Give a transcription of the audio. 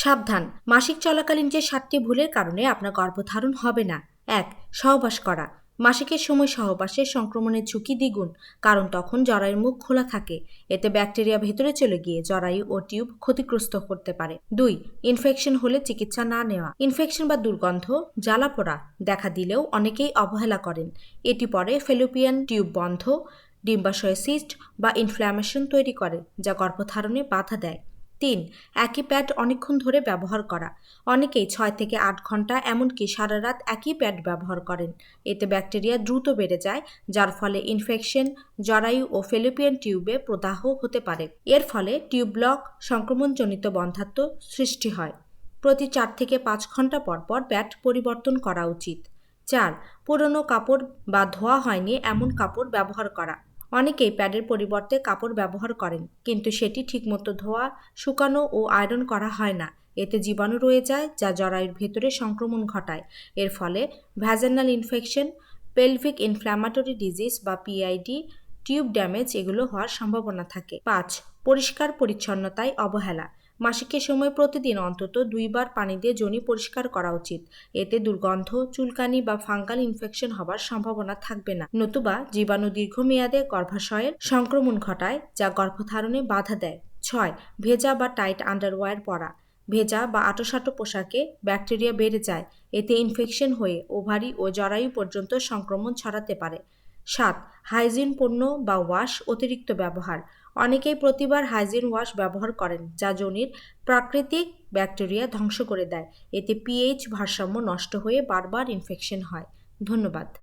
সাবধান। মাসিক চলাকালীন যে সাতটি ভুলের কারণে আপনার গর্ভধারণ হবে না। এক, সহবাস করা। মাসিকের সময় সহবাসে সংক্রমণের ঝুঁকি দ্বিগুণ, কারণ তখন জরায়ুর মুখ খোলা থাকে। এতে ব্যাকটেরিয়া ভেতরে চলে গিয়ে জরায়ু ও টিউব ক্ষতিগ্রস্ত করতে পারে। দুই, ইনফেকশন হলে চিকিৎসা না নেওয়া। ইনফেকশন বা দুর্গন্ধ, জ্বালা পোড়া দেখা দিলেও অনেকেই অবহেলা করেন। এটি পরে ফেলোপিয়ান টিউব বন্ধ, ডিম্বাশয় সিস্ট বা ইনফ্ল্যামেশন তৈরি করে, যা গর্ভধারণে বাধা দেয়। তিন, একই প্যাড অনেকক্ষণ ধরে ব্যবহার করা। অনেকেই ছয় থেকে আট ঘণ্টা, এমনকি সারা রাত একই প্যাড ব্যবহার করেন। এতে ব্যাকটেরিয়া দ্রুত বেড়ে যায়, যার ফলে ইনফেকশন, জরায়ু ও ফেলোপিয়ান টিউবে প্রদাহ হতে পারে। এর ফলে টিউব ব্লক সংক্রমণজনিত বন্ধাত্ম সৃষ্টি হয়। প্রতি চার থেকে পাঁচ ঘণ্টা পর পর প্যাড পরিবর্তন করা উচিত। চার, পুরনো কাপড় বা ধোয়া হয়নি এমন কাপড় ব্যবহার করা। অনেকেই প্যাডের পরিবর্তে কাপড় ব্যবহার করেন, কিন্তু সেটি ঠিকমতো ধোয়া, শুকানো ও আয়রন করা হয় না। এতে জীবাণু রয়ে যায়, যা জরায়ুর ভেতরে সংক্রমণ ঘটায়। এর ফলে vaginal infection pelvic inflammatory disease বা পিআইডি টিউব ড্যামেজ এগুলো হওয়ার সম্ভাবনা থাকে। পাঁচ পরিষ্কার পরিচ্ছন্নতায় অবহেলা। মাসিকের সময় প্রতিদিন অন্তত দুইবার পানি দিয়ে যোনি পরিষ্কার করা উচিত। এতে দুর্গন্ধ, চুলকানি বা ফাঙ্গাল ইনফেকশন হবার সম্ভাবনা থাকবে না। নতুবা জীবাণু দীর্ঘমেয়াদে গর্ভাশয়ের সংক্রমণ ঘটায়, যা গর্ভধারণে বাধা দেয়। ছয়, ভেজা বা টাইট আন্ডারওয়্যার পরা। ভেজা বা আটোসাটো পোশাকে ব্যাকটেরিয়া বেড়ে যায়। এতে ইনফেকশন হয়ে ওভারি ও জরায়ু পর্যন্ত সংক্রমণ ছড়াতে পারে। সাত, হাইজিন পণ্য বা ওয়াশ অতিরিক্ত ব্যবহার। অনেকেই প্রতিবার হাইজিন ওয়াশ ব্যবহার করেন, যা জনির প্রাকৃতিক ব্যাকটেরিয়া ধ্বংস করে দেয়। এতে পিএইচ ভারসাম্য নষ্ট হয়ে বারবার ইনফেকশন হয়। ধন্যবাদ।